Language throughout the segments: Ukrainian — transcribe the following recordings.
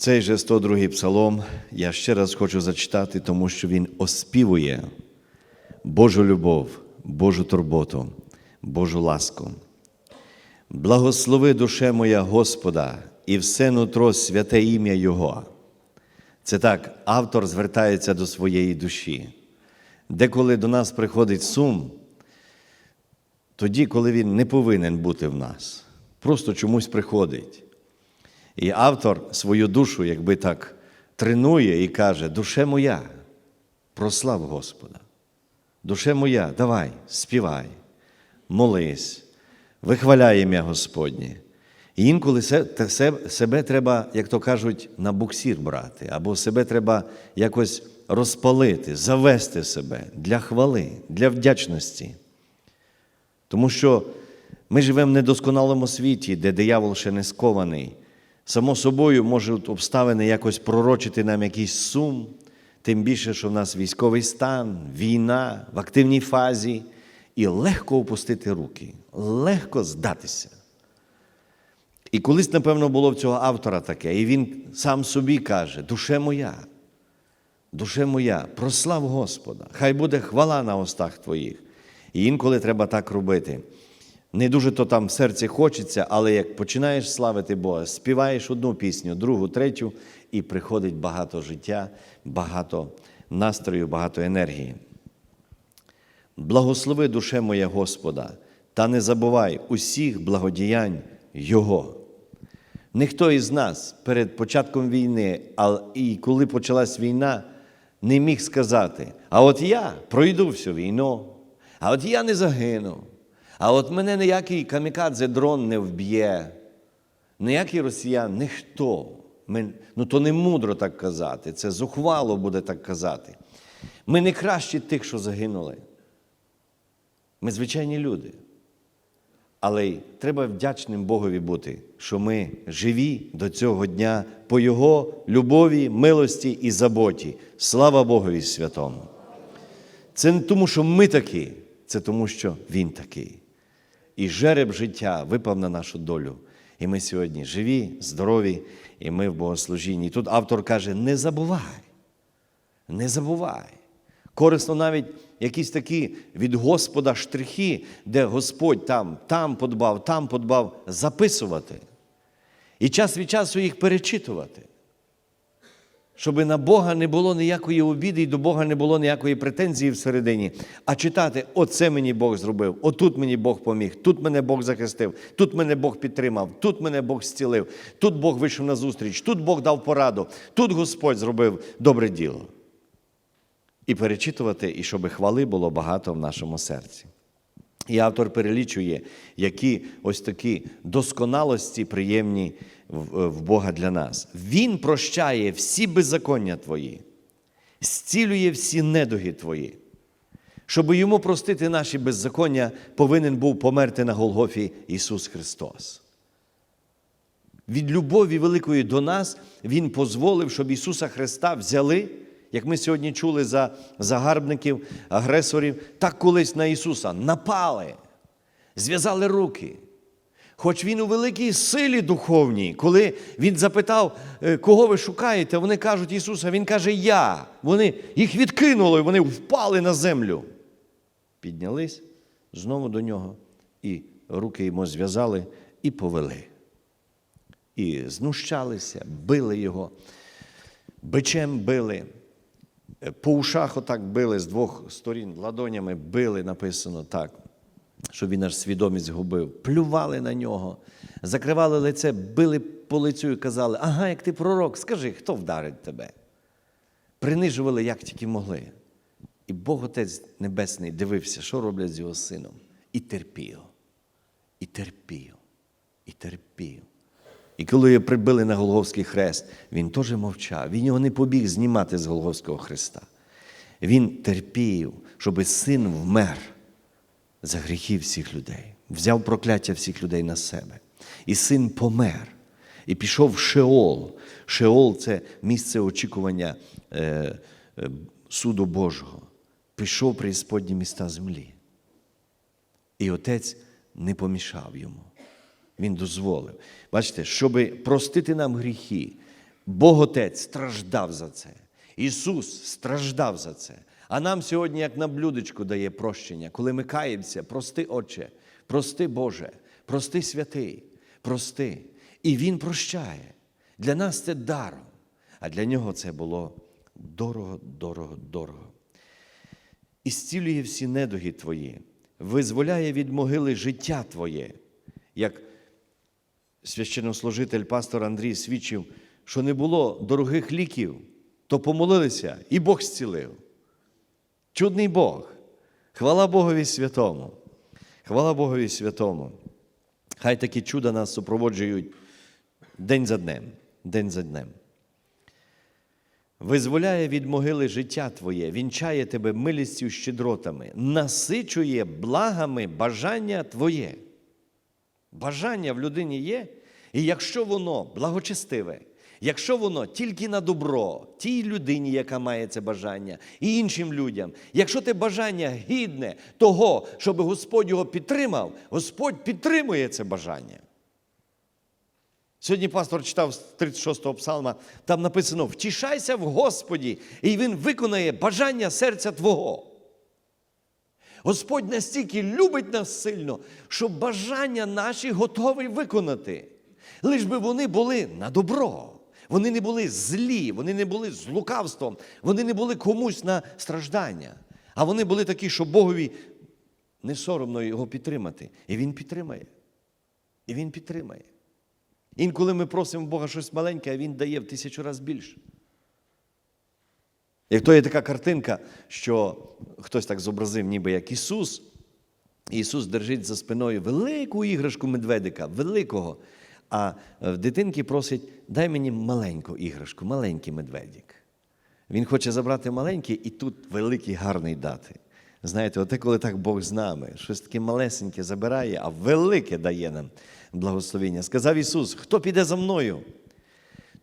Цей же 102-й псалом я ще раз хочу зачитати, тому що він оспівує Божу любов, Божу турботу, Божу ласку. Благослови душе моя Господа і все нутро святе ім'я Його. Це так, автор звертається до своєї душі. Деколи до нас приходить сум, тоді, коли він не повинен бути в нас, просто чомусь приходить. І автор свою душу, якби так, тренує і каже: душе моя, прослав Господа. Душе моя, давай, співай, молись, вихваляй ім'я Господнє. І інколи себе треба, як то кажуть, на буксір брати, або себе треба якось розпалити, завести себе для хвали, для вдячності. Тому що ми живемо в недосконалому світі, де диявол ще не скований. Само собою можуть обставини якось пророчити нам якийсь сум, тим більше, що в нас військовий стан, війна в активній фазі, і легко опустити руки, легко здатися. І колись, напевно, було в цього автора таке, і він сам собі каже: душе моя, душе моя, прослав Господа, хай буде хвала на устах твоїх. І інколи треба так робити. Не дуже то там в серці хочеться, але як починаєш славити Бога, співаєш одну пісню, другу, третю, і приходить багато життя, багато настрою, багато енергії. Благослови душе моя Господа, та не забувай усіх благодіянь Його. Ніхто із нас перед початком війни, а і коли почалась війна, не міг сказати: а от я пройду всю війну, а от я не загину, а от мене ніякий камікадзе дрон не вб'є, ніякий росіян, ніхто. Ми, ну то не мудро так казати, це зухвало буде так казати. Ми не кращі тих, що загинули. Ми звичайні люди. Але й треба вдячним Богові бути, що ми живі до цього дня по Його любові, милості і заботі. Слава Богові святому. Це не тому, що ми такі, це тому, що Він такий. І жереб життя випав на нашу долю. І ми сьогодні живі, здорові, і ми в богослужінні. І тут автор каже: не забувай, не забувай. Корисно навіть якісь такі від Господа штрихи, де Господь там, там подбав, там подбав, записувати. І час від часу їх перечитувати. Щоб на Бога не було ніякої обіди і до Бога не було ніякої претензії всередині, а читати: оце мені Бог зробив, отут мені Бог поміг, тут мене Бог захистив, тут мене Бог підтримав, тут мене Бог зцілив, тут Бог вийшов на зустріч, тут Бог дав пораду, тут Господь зробив добре діло і перечитувати, і щоб хвали було багато в нашому серці. І автор перелічує, які ось такі досконалості приємні в в Бога для нас. Він прощає всі беззаконня твої, зцілює всі недуги твої. Щоб йому простити наші беззаконня, повинен був померти на Голгофі Ісус Христос. Від любові великої до нас Він дозволив, щоб Ісуса Христа взяли, як ми сьогодні чули за загарбників, агресорів, так колись на Ісуса напали, зв'язали руки. Хоч він у великій силі духовній, коли він запитав, «Е, кого ви шукаєте, вони кажуть Ісуса, Він каже, Я. Вони їх відкинули, вони впали на землю. Піднялись знову до нього, і руки йому зв'язали і повели і знущалися, били його, бичем били, по ушах отак били з двох сторін, ладонями били, написано так, щоб він аж свідомість губив. Плювали на нього, закривали лице, били по лицю і казали, ага, як ти пророк, скажи, хто вдарить тебе? Принижували, як тільки могли. І Бог Отець Небесний дивився, що роблять з його сином, і терпів, і терпів, і терпів. І коли його прибили на Голговський хрест, він теж мовчав. Він його не побіг знімати з Голговського хреста. Він терпів, щоб син вмер за гріхи всіх людей, взяв прокляття всіх людей на себе. І син помер. І пішов в Шеол. Шеол це місце очікування е, е, суду Божого. Пішов при Господні міста землі. І отець не помішав йому. Він дозволив. Бачите, щоб простити нам гріхи, Бог Отець страждав за це. Ісус страждав за це. А нам сьогодні, як на блюдечку, дає прощення, коли ми каємося, прости, Отче, прости Боже, прости святий, прости. І Він прощає. Для нас це даром, а для нього це було дорого, дорого, дорого. І зцілює всі недуги твої, визволяє від могили життя твоє, як священнослужитель пастор Андрій свідчив, що не було дорогих ліків, то помолилися, і Бог зцілив. Чудний Бог. Хвала Богові святому. Хвала Богові святому. Хай такі чуда нас супроводжують день за днем, день за днем. Визволяє від могили життя Твоє, вінчає тебе милістю щедротами, насичує благами бажання Твоє. Бажання в людині є, і якщо воно благочестиве, якщо воно тільки на добро тій людині, яка має це бажання, і іншим людям, якщо те бажання гідне того, щоб Господь його підтримав, Господь підтримує це бажання. Сьогодні пастор читав з 36-го псалма, там написано: втішайся в Господі, і Він виконає бажання серця Твого. Господь настільки любить нас сильно, що бажання наші готовий виконати. Лиш би вони були на добро. Вони не були злі, вони не були з лукавством, вони не були комусь на страждання. А вони були такі, що Богові не соромно його підтримати. І Він підтримає. І Він підтримає. Інколи ми просимо Бога щось маленьке, а Він дає в тисячу разів більше. Як то є така картинка, що хтось так зобразив, ніби як Ісус. Ісус держить за спиною велику іграшку медведика, великого. А в дитинки просить, дай мені маленьку іграшку, маленький медведик. Він хоче забрати маленький і тут великий гарний дати. Знаєте, оте, коли так Бог з нами, щось таке малесеньке забирає, а велике дає нам благословення. Сказав Ісус: хто піде за мною?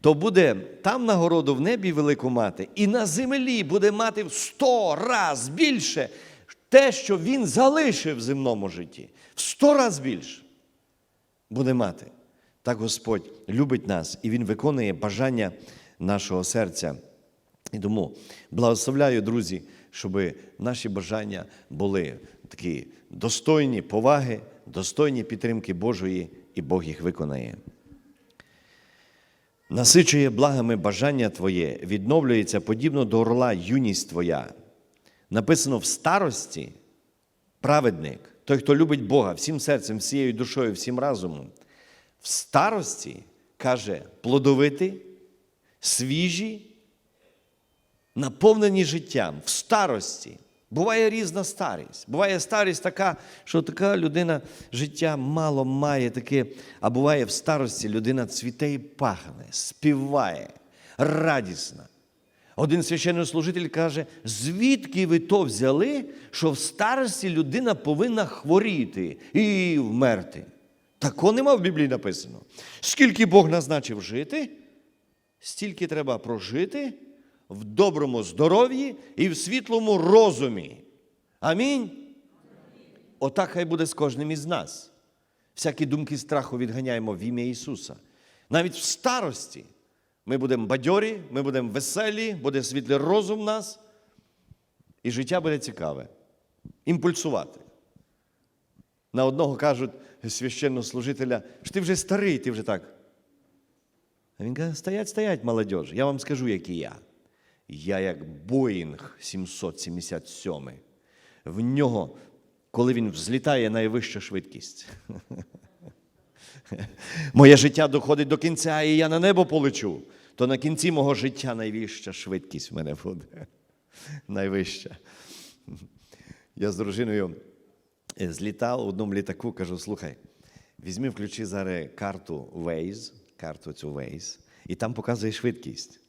То буде там нагороду в небі велику мати, і на землі буде мати в сто раз більше те, що він залишив в земному житті. В сто раз більше буде мати. Так Господь любить нас і Він виконує бажання нашого серця. І тому благословляю, друзі, щоб наші бажання були такі достойні поваги, достойні підтримки Божої, і Бог їх виконає. Насичує благами бажання Твоє, відновлюється подібно до орла юність Твоя. Написано в старості праведник, той, хто любить Бога всім серцем, всією душою, всім разумом. В старості каже плодовити, свіжі, наповнені життям, в старості. Буває різна старість. Буває старість така, що така людина життя мало має таке, а буває в старості людина цвіте і пахне, співає, радісна. Один священнослужитель каже, звідки ви то взяли, що в старості людина повинна хворіти і вмерти. Такого нема в Біблії написано. Скільки Бог назначив жити, стільки треба прожити в доброму здоров'ї і в світлому розумі. Амінь. Отак хай буде з кожним із нас. Всякі думки страху відганяємо в ім'я Ісуса. Навіть в старості ми будемо бадьорі, ми будемо веселі, буде світлий розум в нас, і життя буде цікаве. Імпульсувати. На одного кажуть священнослужителя, що ти вже старий, ти вже так. А він каже, стоять, стоять, молодь, я вам скажу, який я. Я як Боїнг 777. В нього, коли він взлітає найвища швидкість. Моє життя доходить до кінця, і я на небо полечу, то на кінці мого життя найвища швидкість в мене буде. Найвища. Я з дружиною злітав в одному літаку, кажу: слухай, візьми, включи зараз карту Waze, карту цю Waze, і там показує швидкість.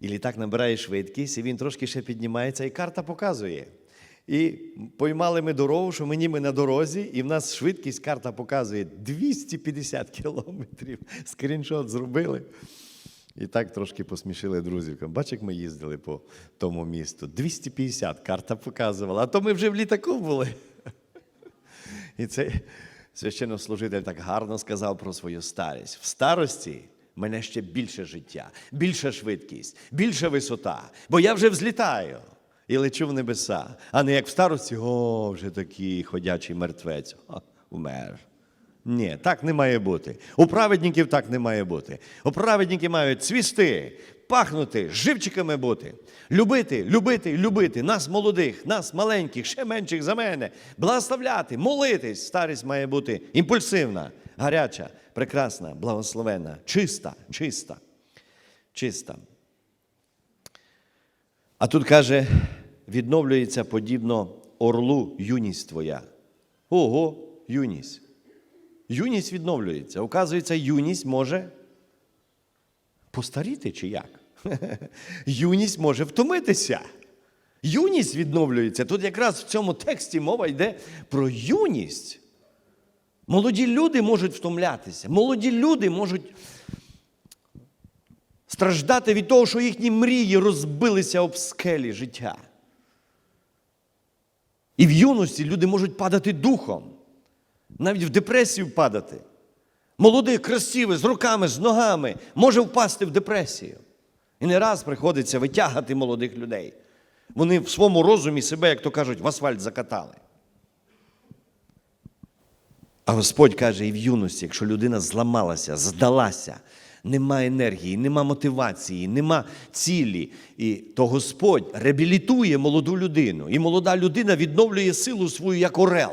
І літак набирає швидкість, і він трошки ще піднімається, і карта показує. І поймали ми дорогу, що ми на дорозі, і в нас швидкість карта показує 250 кілометрів. Скріншот зробили. І так трошки посмішили друзів. Бач, як ми їздили по тому місту. 250 карта показувала, а то ми вже в літаку були. І цей священнослужитель так гарно сказав про свою старість. В старості мене ще більше життя, більша швидкість, більша висота, бо я вже взлітаю і лечу в небеса, а не як в старості, о, вже такий ходячий мертвець. О, умер. Ні, так не має бути. У праведників так не має бути. У праведники мають цвісти, пахнути, живчиками бути, любити, любити, любити нас молодих, нас маленьких, ще менших за мене, благословляти, молитись. Старість має бути імпульсивна, гаряча, прекрасна, благословенна, чиста, чиста, чиста. А тут каже, відновлюється подібно орлу юність твоя. Ого, юність. Юність відновлюється. Оказується, юність може постаріти чи як? Юність може втомитися. Юність відновлюється. Тут якраз в цьому тексті мова йде про юність. Молоді люди можуть втомлятися. Молоді люди можуть страждати від того, що їхні мрії розбилися об скелі життя. І в юності люди можуть падати духом, навіть в депресію падати. Молодий, красивий, з руками, з ногами, може впасти в депресію. І не раз приходиться витягати молодих людей. Вони в своєму розумі себе, як то кажуть, в асфальт закатали. А Господь каже, і в юності, якщо людина зламалася, здалася, нема енергії, нема мотивації, нема цілі, і то Господь реабілітує молоду людину. І молода людина відновлює силу свою як орел.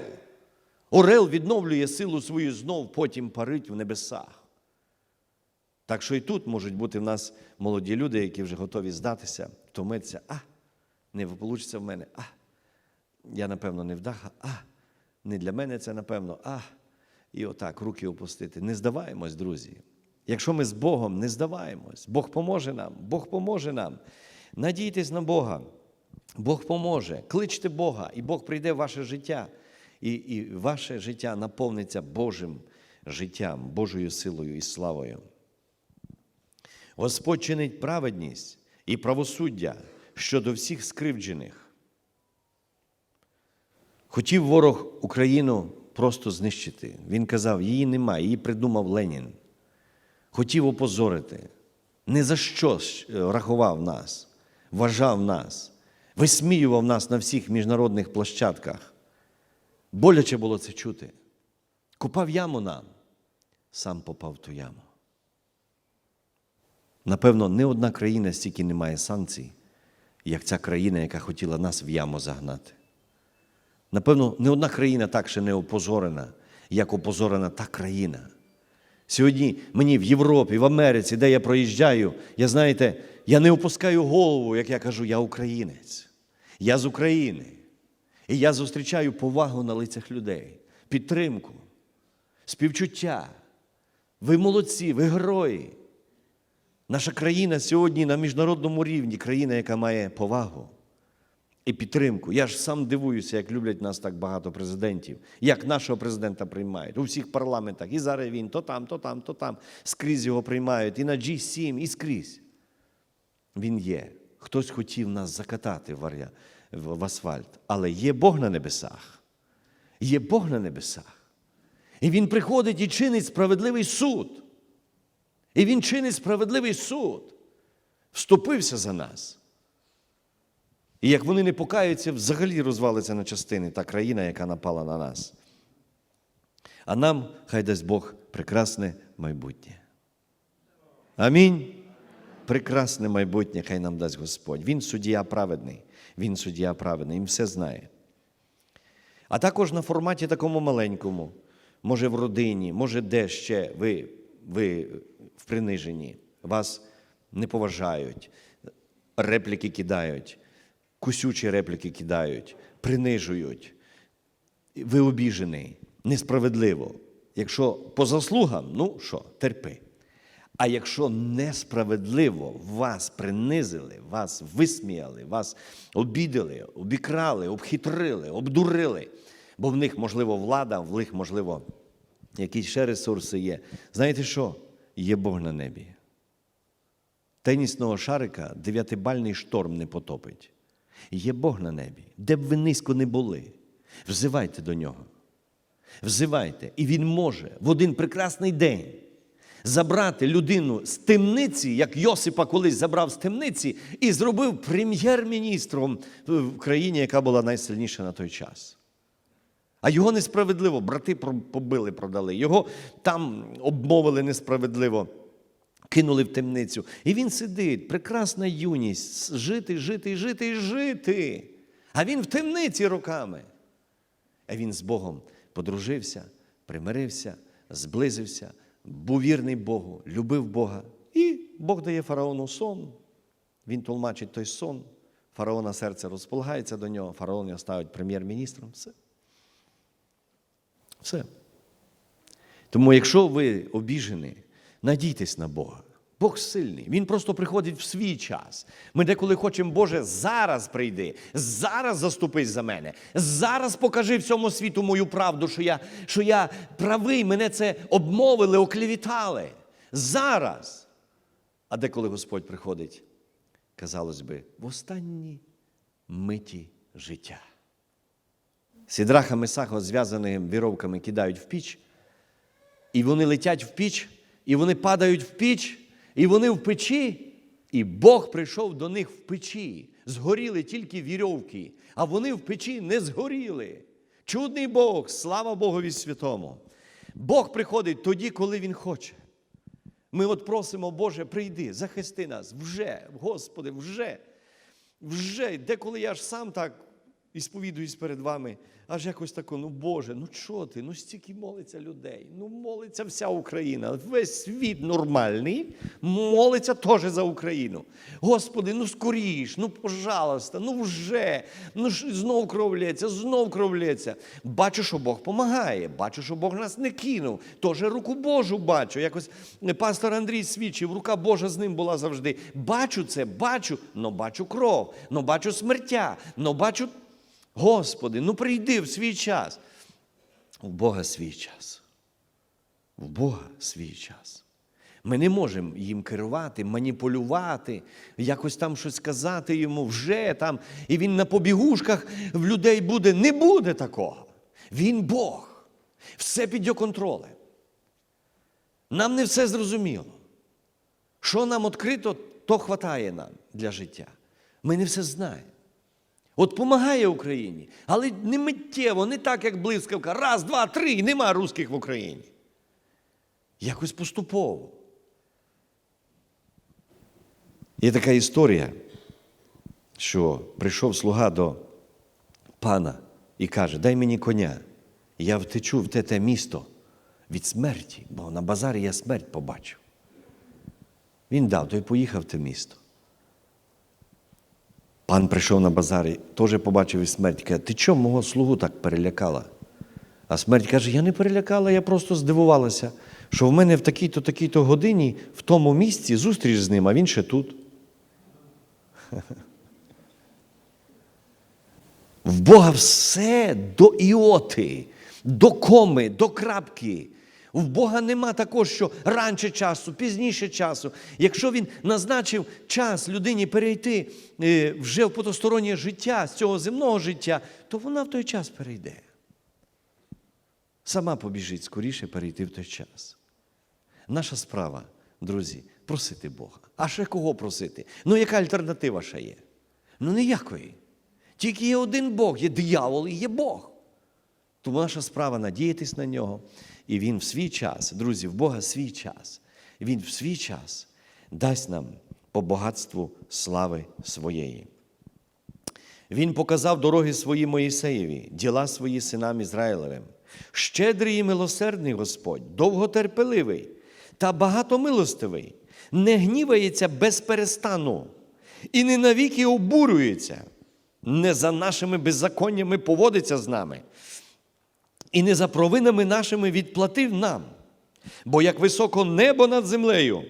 Орел відновлює силу свою знов, потім парить в небесах. Так що і тут можуть бути в нас молоді люди, які вже готові здатися, втомитися. А, не вийде в мене. А, я, напевно, не вдаха. А, не для мене це, напевно. А, і отак руки опустити. Не здаваємось, друзі. Якщо ми з Богом не здаваємось, Бог поможе нам, Бог поможе нам. Надійтесь на Бога. Бог поможе. Кличте Бога, і Бог прийде в ваше життя. І, і ваше життя наповниться Божим життям, Божою силою і славою. Господь чинить праведність і правосуддя щодо всіх скривджених. Хотів ворог Україну просто знищити. Він казав, її немає, її придумав Ленін. Хотів опозорити. Не за що рахував нас, вважав нас, висміював нас на всіх міжнародних площадках. Боляче було це чути. Купав яму нам, сам попав в ту яму. Напевно, не одна країна стільки не має санкцій, як ця країна, яка хотіла нас в яму загнати. Напевно, не одна країна так ще не опозорена, як опозорена та країна. Сьогодні мені в Європі, в Америці, де я проїжджаю, я знаєте, я не опускаю голову, як я кажу, я українець. Я з України. І я зустрічаю повагу на лицях людей, підтримку, співчуття. Ви молодці, ви герої. Наша країна сьогодні на міжнародному рівні країна, яка має повагу і підтримку. Я ж сам дивуюся, як люблять нас так багато президентів, як нашого президента приймають у всіх парламентах. І зараз він то там, то там, то там. Скрізь його приймають. І на G7, і скрізь. Він є. Хтось хотів нас закатати в, асфальт. Але є Бог на небесах. Є Бог на небесах. І Він приходить і чинить справедливий суд. І Він чинить справедливий суд. Вступився за нас. І як вони не покаються, взагалі розвалиться на частини та країна, яка напала на нас. А нам, хай дасть Бог, прекрасне майбутнє. Амінь. Прекрасне майбутнє, хай нам дасть Господь. Він суддя праведний. Він суддя праведний, він все знає. А також на форматі такому маленькому, може в родині, може де ще ви, ви в приниженні, вас не поважають, репліки кидають, кусючі репліки кидають, принижують. Ви обіжений, несправедливо. Якщо по заслугам, ну що, терпи. А якщо несправедливо вас принизили, вас висміяли, вас обідали, обікрали, обхитрили, обдурили, бо в них, можливо, влада, в них, можливо, якісь ще ресурси є. Знаєте що? Є Бог на небі. Тенісного шарика дев'ятибальний шторм не потопить. Є Бог на небі, де б ви низько не були. Взивайте до нього. Взивайте, і Він може в один прекрасний день забрати людину з темниці, як Йосипа колись забрав з темниці, і зробив прем'єр-міністром в країні, яка була найсильніша на той час. А його несправедливо, брати побили, продали. Його там обмовили несправедливо, кинули в темницю. І він сидить, прекрасна юність, жити, жити, жити і жити. А він в темниці роками. А він з Богом подружився, примирився, зблизився, був вірний Богу, любив Бога. І Бог дає фараону сон. Він толмачить той сон. Фараона серце розполагається до нього, фараон його ставить прем'єр-міністром. Все. Все. Тому, якщо ви обіжені, надійтесь на Бога. Бог сильний, Він просто приходить в свій час. Ми деколи хочемо, Боже, зараз прийди, зараз заступись за мене, зараз покажи всьому світу мою правду, що я, що я правий, мене це обмовили, оклівітали. Зараз. А деколи Господь приходить, казалось би, в останній миті життя. Сідраха Месаха зв'язаними віровками кидають в піч, і вони летять в піч, і вони падають в піч, і вони в печі, і Бог прийшов до них в печі. Згоріли тільки вірьовки, а вони в печі не згоріли. Чудний Бог, слава Богові святому. Бог приходить тоді, коли Він хоче. Ми от просимо, Боже, прийди, захисти нас вже, Господи, вже, вже. Деколи я ж сам так і сповідуюсь перед вами, аж якось тако, ну Боже, ну чого ти? Ну стільки молиться людей, ну молиться вся Україна, весь світ нормальний, молиться теж за Україну. Господи, ну скоріш, ну пожалуйста, ну вже, ну ж знов кровляться, знов кровляться. Бачу, що Бог допомагає, бачу, що Бог нас не кинув. Теж руку Божу бачу. Якось пастор Андрій свідчив, рука Божа з ним була завжди. Бачу це, бачу, но бачу кров, но бачу смертя, но бачу. Господи, ну прийди в свій час. У Бога свій час. У Бога свій час. Ми не можемо їм керувати, маніпулювати, якось там щось сказати йому вже там, і він на побігушках в людей буде. Не буде такого. Він Бог. Все під його контролем. Нам не все зрозуміло. Що нам відкрито, то хватає нам для життя. Ми не все знаємо. От помагає Україні, але не миттєво, не так, як блискавка. Раз, два, три, і нема русських в Україні. Якось поступово. Є така історія, що прийшов слуга до пана і каже: Дай мені коня, я втечу в те те місто від смерті, бо на базарі я смерть побачив. Він дав, той поїхав в те місто. Пан прийшов на базар і теж побачив і смерть. Каже, ти чому мого слугу так перелякала? А смерть каже, я не перелякала, я просто здивувалася, що в мене в такій-то, такій-то годині в тому місці зустріч з ним, а він ще тут. В Бога все до іоти, до коми, до крапки. В Бога нема такого, що раніше часу, пізніше часу. Якщо він назначив час людині перейти е, вже в потостороннє життя з цього земного життя, то вона в той час перейде. Сама побіжить скоріше перейти в той час. Наша справа, друзі, просити Бога. А ще кого просити? Ну, яка альтернатива ще є? Ну, ніякої. Тільки є один Бог, є диявол і є Бог. Тому наша справа надіятись на нього. І Він в свій час, друзі, в Бога свій час. Він в свій час дасть нам по багатству слави своєї. Він показав дороги свої Моїсеєві, діла свої синам Ізраїлевим. Щедрий і милосердний Господь, довготерпеливий та багатомилостивий, не гнівається без перестану і не навіки обурюється, не за нашими беззаконнями поводиться з нами, і не за провинами нашими відплатив нам. Бо як високо небо над землею.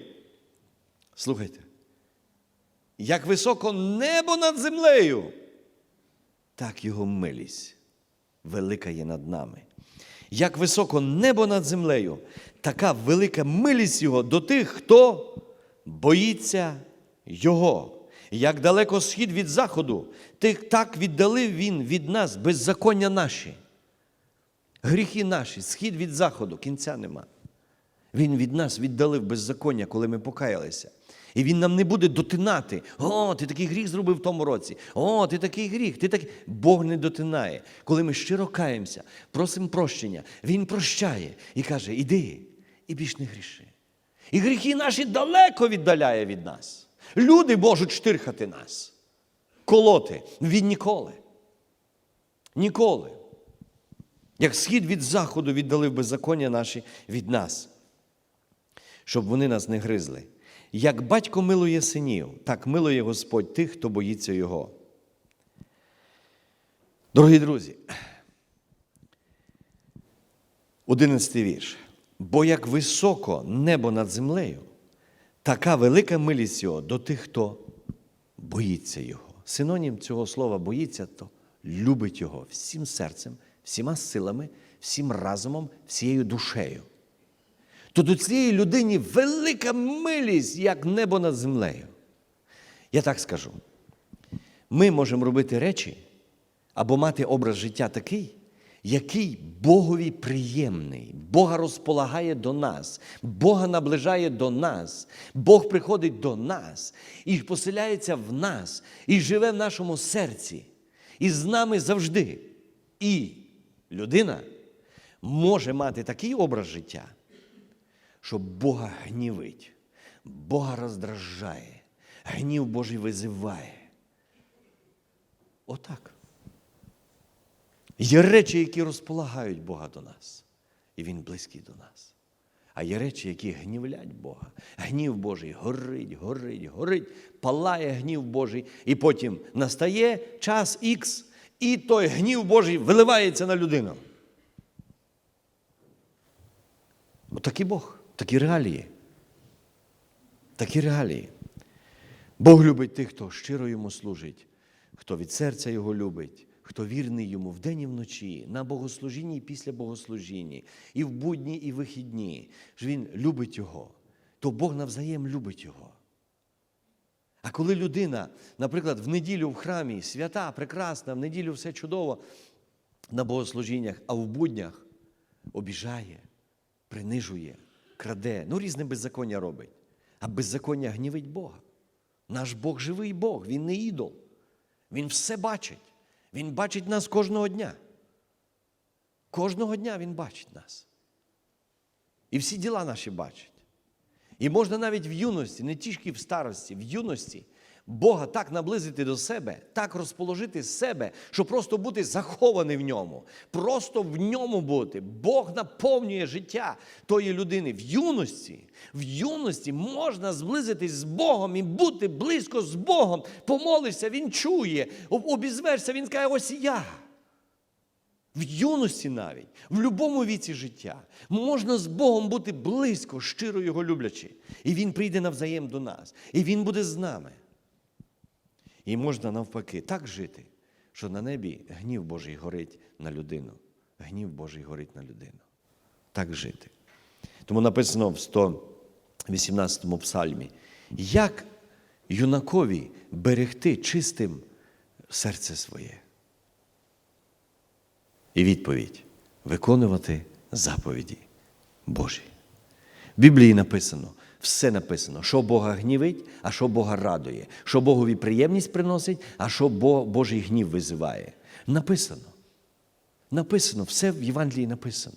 Слухайте, як високо небо над землею, так його милість велика є над нами. Як високо небо над землею, така велика милість Його до тих, хто боїться Його. Як далеко схід від заходу, так віддалив Він від нас беззаконня наші. Гріхи наші, схід від заходу, кінця нема. Він від нас віддалив беззаконня, коли ми покаялися. І він нам не буде дотинати. О, ти такий гріх зробив в тому році. О, ти такий гріх, ти такий. Бог не дотинає. Коли ми щиро каємося, просимо прощення, Він прощає і каже: іди і більш не гріши. І гріхи наші далеко віддаляє від нас. Люди можуть штирхати нас, колоти. Він ніколи. Ніколи. Як схід від заходу віддалив беззаконня наші від нас, щоб вони нас не гризли. Як батько милує синів, так милує Господь тих, хто боїться Його. Дорогі друзі, одинадцятий вірш. Бо як високо небо над землею, така велика милість Його до тих, хто боїться Його. Синонім цього слова боїться, то любить Його всім серцем, всіма силами, всім разумом, всією душею. То до цієї людині велика милість, як небо над землею. Я так скажу. Ми можемо робити речі або мати образ життя такий, який Богові приємний. Бога розполагає до нас, Бога наближає до нас, Бог приходить до нас і поселяється в нас, і живе в нашому серці, і з нами завжди. І людина може мати такий образ життя, що Бога гнівить, Бога роздражає, гнів Божий визиває. Отак. Є речі, які розполагають Бога до нас, і Він близький до нас. А є речі, які гнівлять Бога. Гнів Божий горить, горить, горить, палає гнів Божий, і потім настає час Х, і той гнів Божий виливається на людину. Отакий Бог, такі реалії. Такі реалії. Бог любить тих, хто щиро йому служить, хто від серця його любить, хто вірний йому вдень і вночі, на богослужінні і після богослужіння, і в будні, і вихідні. Ж Він любить його, то Бог навзаєм любить його. А коли людина, наприклад, в неділю в храмі свята, прекрасна, в неділю все чудово на богослужіннях, а в буднях обіжає, принижує, краде, ну різне беззаконня робить. А беззаконня гнівить Бога. Наш Бог живий Бог, Він не ідол. Він все бачить. Він бачить нас кожного дня. Кожного дня Він бачить нас. І всі діла наші бачить. І можна навіть в юності, не тільки в старості, в юності Бога так наблизити до себе, так розположити себе, щоб просто бути захований в ньому, просто в ньому бути. Бог наповнює життя тої людини в юності. В юності можна зблизитись з Богом і бути близько з Богом. Помолишся, Він чує, об- обізверся, Він каже, ось я. В юності навіть, в будь-якому віці життя можна з Богом бути близько, щиро його люблячи. І Він прийде навзаєм до нас, і Він буде з нами. І можна навпаки так жити, що на небі гнів Божий горить на людину. Гнів Божий горить на людину. Так жити. Тому написано в 118 му псальмі, як юнакові берегти чистим серце своє. І відповідь виконувати заповіді Божі. В Біблії написано, все написано, що Бога гнівить, а що Бога радує, що Богові приємність приносить, а що Бо- Божий гнів визиває. Написано. Написано, все в Євангелії написано.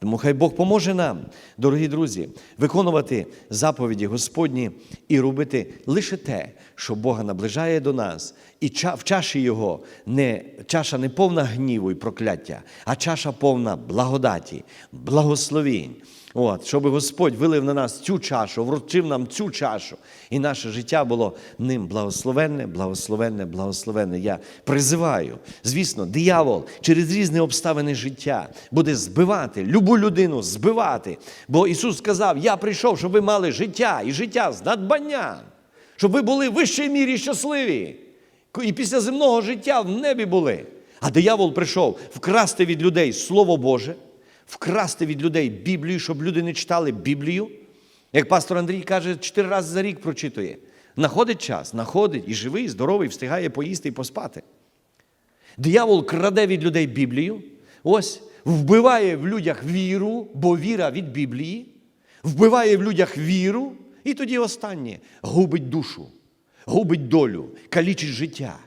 Тому хай Бог поможе нам, дорогі друзі, виконувати заповіді Господні і робити лише те, що Бога наближає до нас, і в чаші Його не чаша не повна гніву і прокляття, а чаша повна благодаті, благословінь. От, щоб Господь вилив на нас цю чашу, вручив нам цю чашу, і наше життя було ним благословенне, благословенне, благословенне. Я призиваю. Звісно, диявол через різні обставини життя буде збивати любу людину, збивати. Бо Ісус сказав: Я прийшов, щоб ви мали життя і життя з надбанням, щоб ви були в вищій мірі щасливі. І після земного життя в небі були. А диявол прийшов вкрасти від людей Слово Боже вкрасти від людей Біблію, щоб люди не читали Біблію. Як пастор Андрій каже, чотири рази за рік прочитує. Находить час, находить і живий, і здоровий, встигає поїсти і поспати. Диявол краде від людей Біблію, ось, вбиває в людях віру, бо віра від Біблії. вбиває в людях віру, і тоді останнє губить душу, губить долю, калічить життя.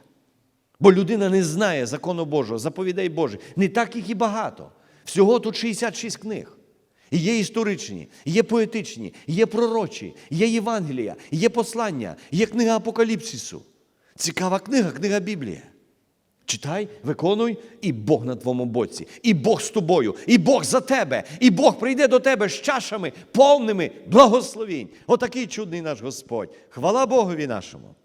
Бо людина не знає закону Божого, заповідей Божих. Не так їх і багато. Всього тут 66 книг. І є історичні, є поетичні, є пророчі, є Євангелія, є послання, є книга Апокаліпсису. Цікава книга, книга Біблія. Читай, виконуй, і Бог на твоєму боці, і Бог з тобою, і Бог за тебе, і Бог прийде до тебе з чашами повними благословінь. Отакий чудний наш Господь. Хвала Богові нашому.